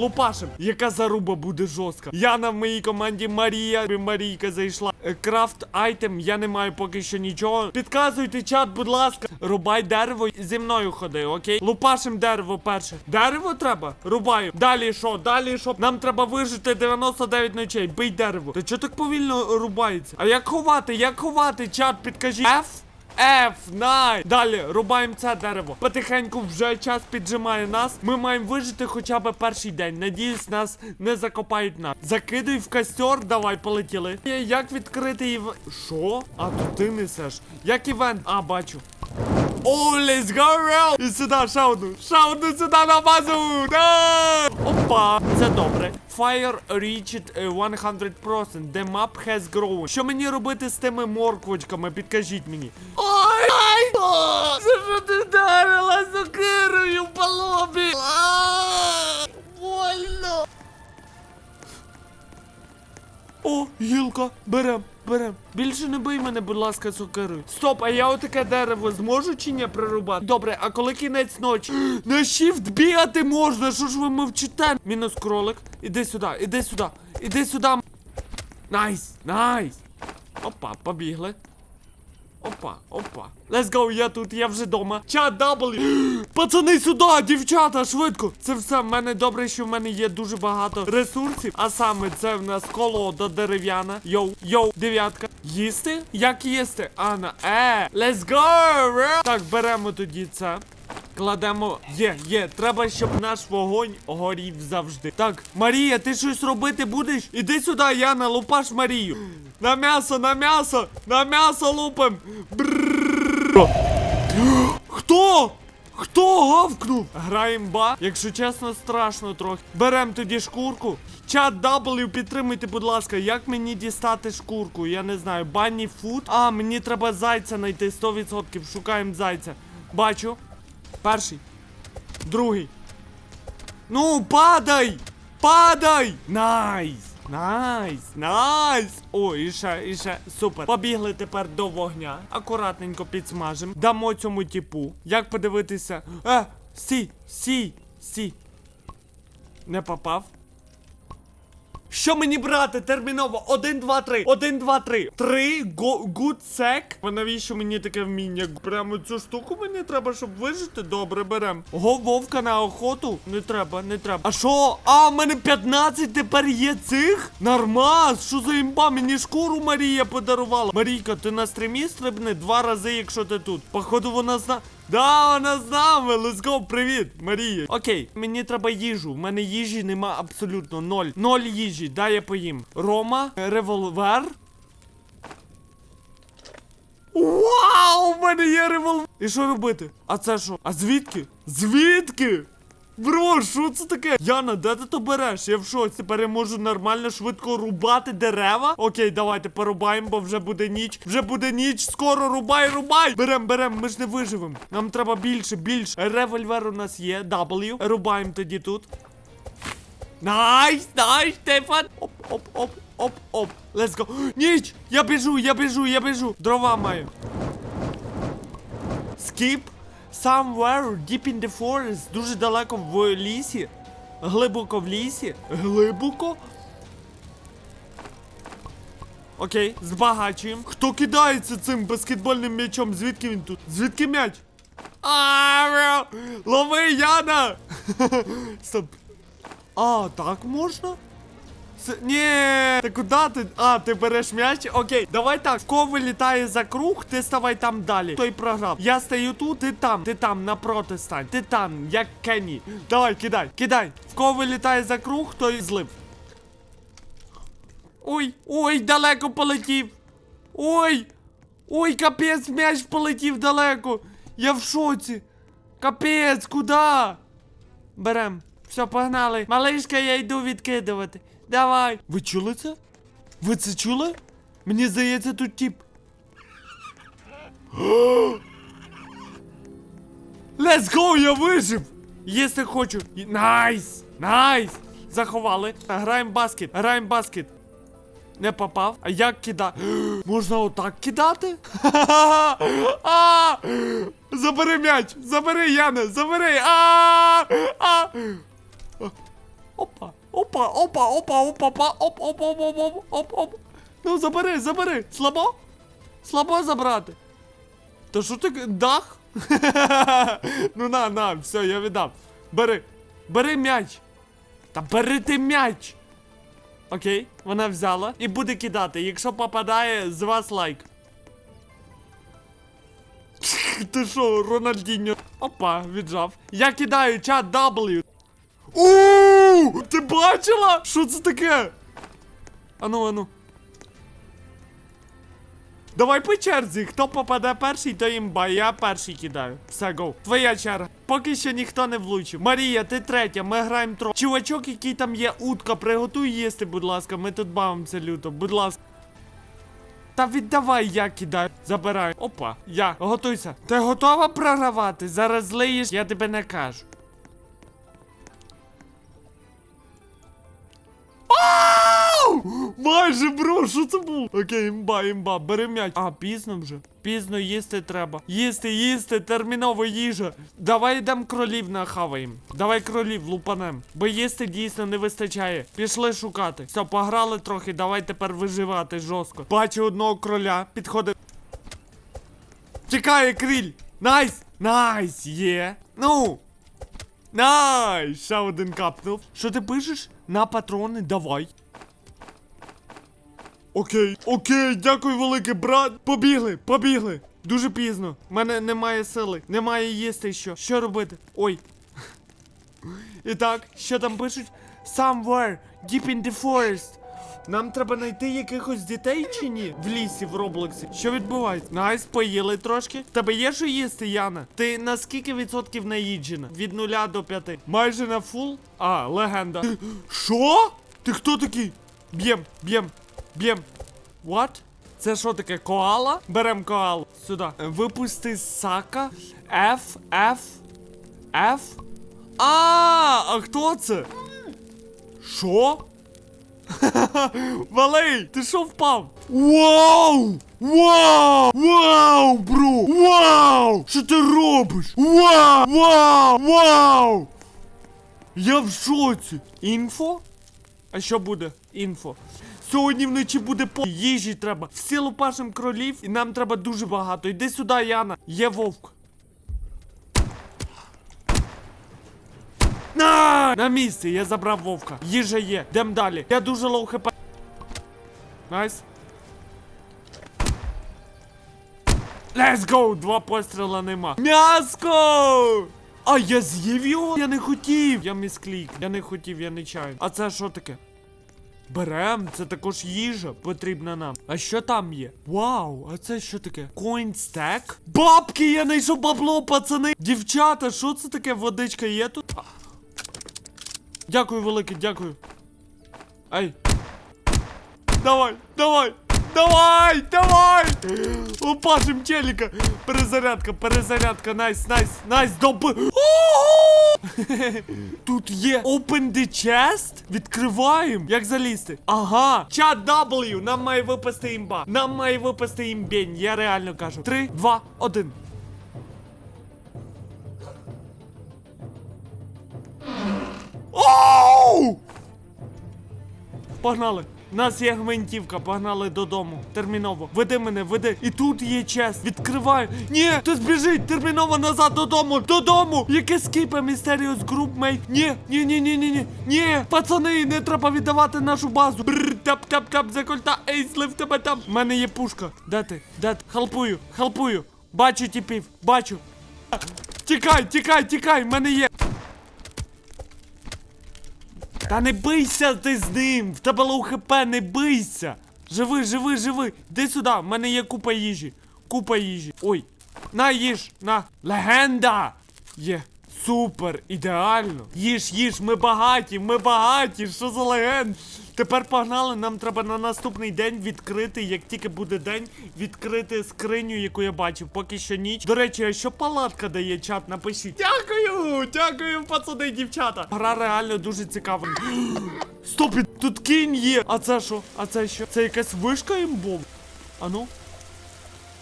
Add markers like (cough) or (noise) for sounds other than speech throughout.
Лупашем. Яка заруба буде жорстка. Яна в моїй команді Марія. Марійка зайшла. Е, Крафт айтем, я не маю поки що нічого. Підказуйте чат, будь ласка. Рубай дерево зі мною ходи, окей? Лупашем дерево перше. Дерево треба? Рубаю. Далі що? Далі що? Нам треба вижити 99 ночей. Бий дерево. Та чого так повільно рубається? А як ховати? Як ховати? Чат, підкажіть. F? F, най. Далі рубаємо це дерево. Потихеньку вже час піджимає нас. Ми маємо вижити хоча б перший день. Надіюсь, нас не закопають на. Закидуй в костер, давай, полетіли. Е, Як відкрити ів... Що? А то ти несеш. Як івент? А, бачу. О, let's go, real! І сюди, ще одну сюди на базу! Да! Опа, це добре. Fire reached е, 100%. The map has grown. Що мені робити з тими морквочками? Підкажіть мені. Ой, ай! О, За що ти вдарила сокирою по лобі? Больно! О, гілка, берем, берем. Більше не бий мене, будь ласка, сокири. Стоп, а я отаке дерево зможу чи ні прирубати? Добре, а коли кінець ночі? (gasps) На шіфт бігати можна, що ж ви мовчите? Мінус кролик. Іди сюди, іди сюди, іди сюди. Найс, найс. Опа, побігли. Опа, опа. Let's go, я тут, я вже дома. Чат W. (gasps) Пацани, сюди, дівчата, швидко. Це все. В мене добре, що в мене є дуже багато ресурсів. А саме це в нас колода дерев'яна. Йоу, йоу, дев'ятка. Їсти? Як їсти? Ана, е. Let's go, bro. Так, беремо тоді це. Кладемо. Є, є, треба, щоб наш вогонь горів завжди. Так, Марія, ти щось робити будеш? Іди сюди, Яна, лупаш Марію. На м'ясо, на м'ясо, на м'ясо лупим. Брррррр. Хто? Хто гавкнув? Граєм ба. Якщо чесно, страшно трохи. Берем тоді шкурку. Чат W, підтримуйте, будь ласка, як мені дістати шкурку? Я не знаю. Банні фуд. А, мені треба зайця знайти 100%. Шукаємо зайця. Бачу. Перший. Другий. Ну, падай! Падай! Найс! Найс! Найс! О, і ще, і ще. Супер. Побігли тепер до вогня. Акуратненько підсмажимо. Дамо цьому типу. Як подивитися? Е, сі, сі, сі. Не попав. Що мені брати терміново? Один, два, три. Один, два, три. Три. А навіщо мені таке вміння? Прямо цю штуку мені треба, щоб вижити. Добре, берем. Го вовка на охоту? Не треба, не треба. А що? А, в мене 15 тепер є цих? Нормас, що за імба? Мені шкуру Марія подарувала. Марійка, ти на стрімі стрибни два рази, якщо ти тут. Походу, вона зна. Да, вона з нами. Let's go, привіт, Марія. Окей, мені треба їжу. В мене їжі нема абсолютно ноль. Ноль їжі, дай я поїм. Рома, револьвер. Вау! у мене є револьвер. І що робити? А це що? А звідки? Звідки? Бро, що це таке? Яна, де ти то береш? Я в шоці. Тепер я можу нормально швидко рубати дерева. Окей, давайте порубаємо, бо вже буде ніч. Вже буде ніч. Скоро рубай, рубай. Берем, берем, ми ж не виживемо. Нам треба більше, більше. Револьвер у нас є. W. Рубаємо тоді тут. Найс, найс, Стефан. Оп, оп, оп, оп, оп. Let's go. Ніч! Я біжу, я біжу, я біжу. Дрова маю. Скіп. Somewhere deep in the forest. Дуже далеко в лісі. Глибоко в лісі. Глибоко. Окей, збагачуємо. Хто кидається цим баскетбольним м'ячом? Звідки він тут? Звідки м'яч? А, лови Яна! (laughs) Стоп. А, так можна? Це... Ні, ти куди ти? А, ти береш м'яч? Окей, давай так. В кого вилітає за круг, ти ставай там далі. Той програв. Я стою тут, ти там, ти там, напроти стань. Ти там, як Кенні. Давай, кидай, кидай. В кого вилітає за круг, той злив. Ой, ой, далеко полетів. Ой! Ой, капець, м'яч полетів далеко. Я в шоці. Капець, куди? Берем. Все, погнали. Малишка, я йду відкидувати. Давай. Ви чули це? Ви це чули? Мені здається, тут тип. (gasps) Let's go, я вижив! Їсти хочу. Найс! Найс! Заховали. Граємо баскет. Граємо баскет. Не попав. А як кидати? (gasps) Можна отак кидати? (laughs) Забери м'яч! Забери, Яна! Забери! А! Опа, опа, опа, опа, опа, опа, оп, оп, оп, оп, оп, оп, оп. Ну, забери, забери. Слабо? Слабо забрати. Та що ти дах? (laughs) ну на, на, все, я віддав. Бери. Бери м'яч. Та бери ти м'яч. Окей, вона взяла і буде кидати. Якщо попадає, з вас лайк. (laughs) Ти що, Рональдіньо? Опа, віджав. Я кидаю чат W. Ууу! Ти бачила? Що це таке? Ану, ану. Давай по черзі. Хто попаде перший, то імба. Я перший кидаю. Все, гоу. Твоя черга. Поки що ніхто не влучив. Марія, ти третя, ми граємо тро. Чувачок, який там є, утка, приготуй їсти, будь ласка. Ми тут бавимося люто, будь ласка. Та віддавай, я кидаю. Забираю. Опа, я. Готуйся. Ти готова програвати? Зараз злиєш, я тебе не кажу. Майже, бро, що це було? Окей, імба, імба, бери м'яч. А, пізно вже. Пізно їсти треба. Їсти, їсти, терміново їжа. Давай йдемо кролів нахаваємо. Давай кролів лупанем. Бо їсти дійсно не вистачає. Пішли шукати. Все, пограли трохи, давай тепер виживати жорстко. Бачу одного кроля, підходить. Чекає кріль! Найс! Найс! Є! Ну! Найс! Ще один капнув. Що ти пишеш? На патрони, давай. Окей, окей, дякую велике, брат. Побігли, побігли. Дуже пізно. У мене немає сили, немає їсти що. Що робити? Ой. (laughs) І так, що там пишуть? Somewhere, deep in the forest. Нам треба знайти якихось дітей чи ні? В лісі, в Роблоксі. Що відбувається? Найс, поїли трошки. Тебе є що їсти, Яна? Ти на скільки відсотків наїджена? Від нуля до п'яти. Майже на фул? А, легенда. (gasps) Що? Ти хто такий? Б'єм, б'єм, б'єм. What? Це що таке? Коала? Берем коалу. Сюди. Випусти сака. F, F, F. А, а хто це? Що? (laughs) Валей, ти що впав? Вау! Вау! Вау, бро! Вау! Що ти робиш? Вау! Вау! Вау! Я в шоці. Інфо? А що буде? Інфо. Сьогодні вночі буде по їжі треба. Всі лупашим кролів, і нам треба дуже багато. Іди сюди, Яна. Є вовк. На! На місці, я забрав вовка. Їжа є. Йдем далі. Я дуже лоу хп. Найс. Let's go! Два постріла нема. М'яско! А я з'їв його? Я не хотів. Я місклік. Я не хотів, я не чаю. А це що таке? Берем, це також їжа потрібна нам. А що там є? Вау, а це що таке? Коінстек? Бабки, я знайшов бабло, пацани! Дівчата, що це таке? Водичка є тут? Дякую, велике, дякую. Ай. Давай, давай! Давай, давай! Лупашим челіка! Перезарядка, перезарядка, найс, найс, найс, доби. (laughs) Тут є Open the chest? Відкриваємо. Як залізти? Ага. Чат W. Нам має випасти імба. Нам має випасти імбень. Я реально кажу. Три, два, один. Оу! Погнали. У нас є гвинтівка, погнали додому. Терміново. Веди мене, веди. І тут є чест. Відкриваю. Ні, ти збіжить, терміново назад додому. Додому. Яке скіпе Mysterious Group, мейт. Ні, ні, ні, ні, ні, ні. Ні. Пацани, не треба віддавати нашу базу. Бррр, тап, тап, тап, за кольта. Ей, слив тебе там. У мене є пушка. Де ти? Де ти? Халпую, халпую. Бачу тіпів, бачу. Тікай, тікай, тікай, в мене є. Та не бийся ти з ним! В тебе лоу хп, не бийся! Живи, живи, живи! Іди сюди, в мене є купа їжі. Купа їжі. Ой. На їж, на. Легенда! Є. Супер, ідеально. Їж, їж, ми багаті, ми багаті. Що за легенд? Тепер погнали, нам треба на наступний день відкрити, як тільки буде день, відкрити скриню, яку я бачив. Поки що ніч. До речі, а що палатка дає чат? Напишіть. Дякую! Дякую, пацани і дівчата. Гра реально дуже цікава. (gasps) Стоп, тут кінь є. А це що? А це що? Це якась вишка імбов? А ну?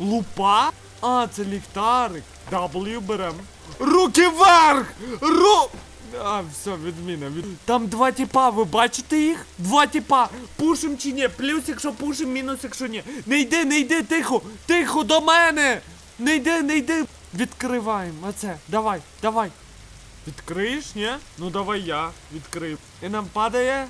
Лупа? А, це ліхтарик. W берем. Руки вверх! Ру... А, все, відміна. Від... Там два тіпа, ви бачите їх? Два тіпа. Пушим чи ні? Плюс, якщо пушим, мінус, якщо ні. Не йди, не йди, тихо, тихо, до мене. Не йди, не йди. Відкриваємо. Оце. Давай, давай. Відкриєш, ні? Ну давай я відкрив. І нам падає.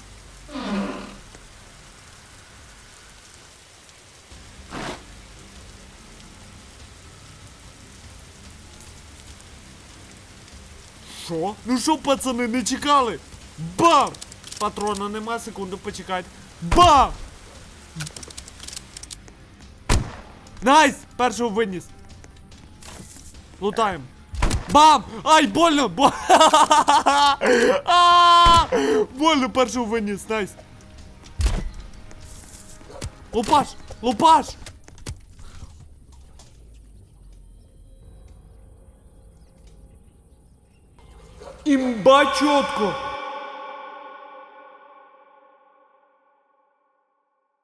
Що? Ну що, пацани, не чекали? Бам! Патрона нема, секунду почекайте. Бам! Найс! Першого виніс. Лутаємо. Бам! Ай, больно! Бо... (laughs) Больно першого виніс, найс. Лупаш! Лупаш! Імба чітко!